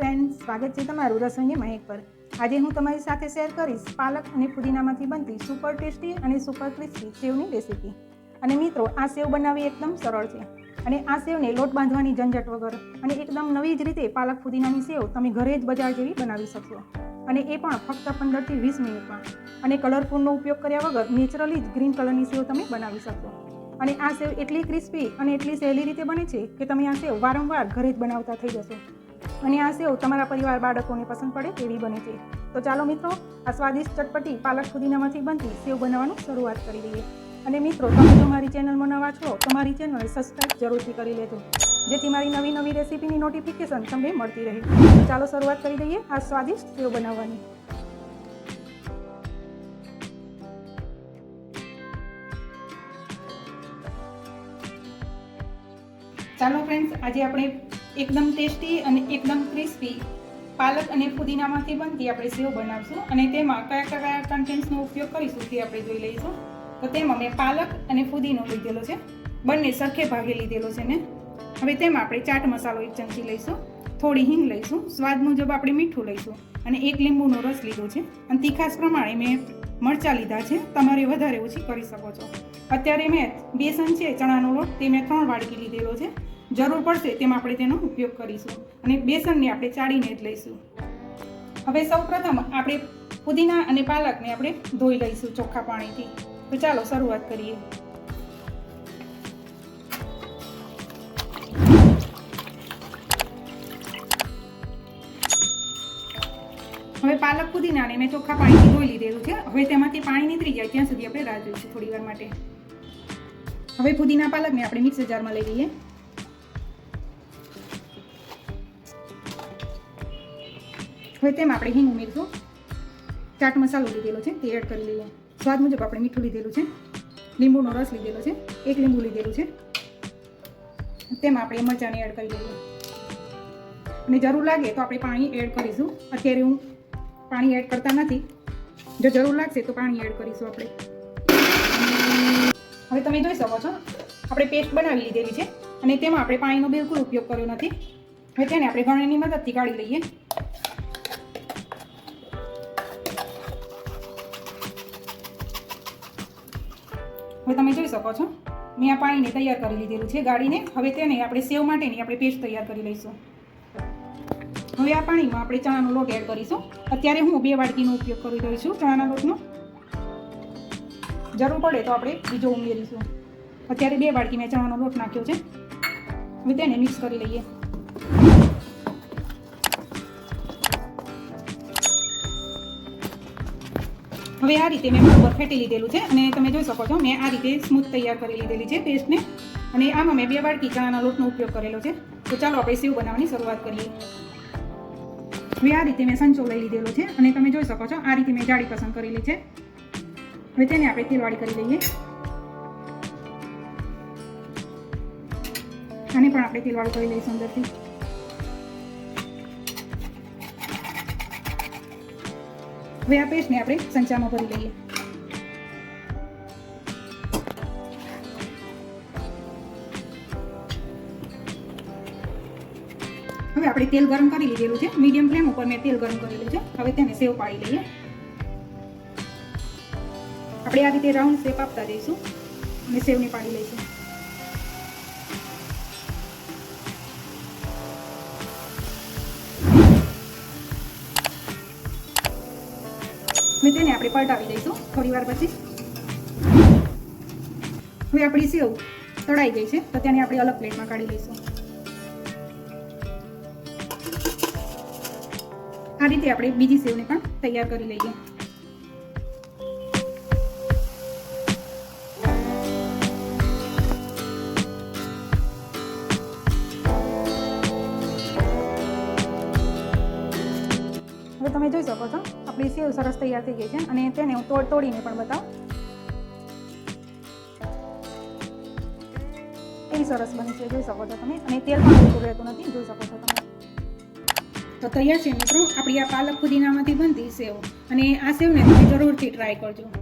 Friend સ્વાગત છે તમારું રસોઈની મહેક પર. આજે હું તમારી સાથે શેર કરીશ પાલક અને પુદીનામાંથી બનતી સુપર ટેસ્ટી અને સુપર ક્રિસ્પી સેવની રેસીપી અને મિત્રો, આ સેવ બનાવવી એકદમ સરળ છે. અને આ સેવને લોટ બાંધવાની ઝંઝટ વગર અને એકદમ નવી જ રીતે પાલક પુદીનાની સેવ તમે ઘરે જ બજાર જેવી બનાવી શકશો. અને એ પણ ફક્ત પંદરથી વીસ મિનિટમાં. અને કલરફૂલનો ઉપયોગ કર્યા વગર નેચરલી જ ગ્રીન કલરની સેવ તમે બનાવી શકશો. અને આ સેવ એટલી ક્રિસ્પી અને એટલી સહેલી રીતે બને છે કે તમે આ સેવ વારંવાર ઘરે જ બનાવતા થઈ જશો. અને આ સેવ તમારા પરિવાર બાળકોને પસંદ પડે તેવી બને છે. તો ચાલો મિત્રો, આ સ્વાદિષ્ટ ચટપટી પાલક ફુદીનામાંથી બનતી સેવ બનાવવાનું શરૂઆત કરી દઈએ. અને મિત્રો, તમે જો મારી ચેનલમાં નવા છો, તો મારી ચેનલ સબસ્ક્રાઈબ જરૂરથી કરી લેજો. જેથી મારી નવી નવી રેસીપીની નોટિફિકેશન તમને મળતી રહે. ચાલો શરૂઆત કરી દઈએ આ સ્વાદિષ્ટ સેવ બનાવવાની. ચાલો ફ્રેન્ડ્સ આજે આપણે એકદમ ટેસ્ટી અને એકદમ ક્રિસ્પી પાલક અને પુદીનામાંથી બનતી આપણે સેવ બનાવશું અને તેમાં કયા કયા કન્ટેન્ટ્સનો ઉપયોગ કરીશું તે આપણે જોઈ લઈશું. તો તેમાં મેં પાલક અને પુદીનો લીધેલો છે. બંને સરખે ભાગે લીધેલો છે ને હવે તેમાં આપણે ચાટ મસાલો એક ચમચી લઈશું. થોડી હિંગ લઈશું. સ્વાદ મુજબ આપણે મીઠું લઈશું અને એક લીંબુનો રસ લીધો છે. અને તીખાસ પ્રમાણે મેં મરચાં લીધા છે. તમારે વધારે ઓછી કરી શકો છો. અત્યારે મેં બેસન છે, ચણાનો લોટ, તે મેં ત્રણ વાડકી લીધેલો છે. જરૂર પડશે તેમાં આપણે તેનો ઉપયોગ કરીશું. અને બેસનને આપણે ચાળીને જ લઈશું. હવે સૌપ્રથમ આપણે પુદીના અને પાલકને આપણે ધોઈ લઈશું ચોખ્ખા પાણીથી. તો ચાલો શરૂઆત કરીએ. હવે પાલક પુદીનાને મેં ચોખ્ખા પાણીથી ધોઈ લીધેલું છે. હવે તેમાંથી પાણી નીતરી જાય ત્યાં સુધી આપણે રાહ જોઈશું થોડી વાર માટે. હવે પુદીના પાલકને આપણે મિક્સર જારમાં લઈ લઈએ. હવે તેમાં આપણે હિંગ ઉમેરીશું ચાટ મસાલો લીધેલો છે, તે એડ કરી લઈએ. સ્વાદ મુજબ આપણે મીઠું લીધેલું છે, લીંબુનો રસ લીધેલો છે, એક લીંબુ લીધેલું છે. તેમાં આપણે મરચાંને એડ કરી લઈએ. અને જરૂર લાગે તો આપણે પાણી એડ કરીશું. અત્યારે હું પાણી એડ કરતા નથી. જો જરૂર લાગશે તો પાણી એડ કરીશું આપણે. હવે તમે જોઈ શકો છો, આપણે પેસ્ટ બનાવી લીધેલી છે. અને તેમાં આપણે પાણીનો બિલકુલ ઉપયોગ કર્યો નથી. હવે તેને આપણે ગણેની મદદથી કાઢી લઈએ. હવે તમે જોઈ શકો છો. મેં આ પાણીને તૈયાર કરી લીધેલું છે ગાળીને. હવે તેને આપણે સેવ માટેની આપણે પેસ્ટ તૈયાર કરી લઈશું. હવે આ પાણીમાં આપણે ચણાનો લોટ એડ કરીશું. અત્યારે હું બે વાડકીનો ઉપયોગ કરી રહી છું ચણાના લોટનો. જરૂર પડે તો આપણે બીજો ઉમેરીશું. અત્યારે બે વાડકી મેં ચણાનો લોટ નાખ્યો છે. હવે તેને મિક્સ કરી લઈએ. હવે આ રીતે મેં બરોબર ફેટી લીધેલું છે અને તમે જોઈ શકો છો, મેં આ રીતે સ્મૂથ તૈયાર કરી લીધેલી છે પેસ્ટને. અને આમાં મેં બે વાડકી ચણાના લોટનો ઉપયોગ કરેલો છે. તો ચાલો આપણે સેવ બનાવવાની શરૂઆત કરીએ. હવે આ રીતે મેં સંચો લઈ લીધેલો છે અને તમે જોઈ શકો છો, આ રીતે મેં જાડી પસંદ કરેલી છે. હવે તેને આપણે તેલવાળી કરી લઈએ. આને પણ આપણે તેલવાળું કરી લઈશું અંદરથી. હવે આ પેસ્ટને આપણે સંચામાં ભરી લઈએ. હવે આપણે તેલ ગરમ કરી લીધેલું છે. મીડિયમ ફ્લેમ ઉપર મેં તેલ ગરમ કરેલું છે હવે તેને સેવ પાડી લઈએ. આપણે આ રીતે રાઉન્ડ શેપ આપતા જઈશું અને સેવને પાડી લઈશું. હવે તેને આપણે પલટાવી દઈશું, થોડી વાર પછી. હવે આપણી સેવ તળાઈ ગઈ છે, તો તેને આપણે અલગ પ્લેટમાં કાઢી લઈશું. આ રીતે આપણે બીજી સેવને પણ તૈયાર કરી લઈએ. તમે જોઈ શકો છો. આપણી સેવ સરસ તૈયાર થઈ ગઈ છે અને તેને હું તોડ તોડીને પણ બતાવું. એવી સરસ બની છે, જોઈ શકો છો તમે. અને તેલ પણ ઓછું રહેતું નથી, જોઈ શકો છો તમે. તો તૈયાર છે મિત્રો, આપણી આ પાલક પુદીનામાંથી બનતી સેવ. અને આ સેવને તમે જરૂરથી ટ્રાય કરજો.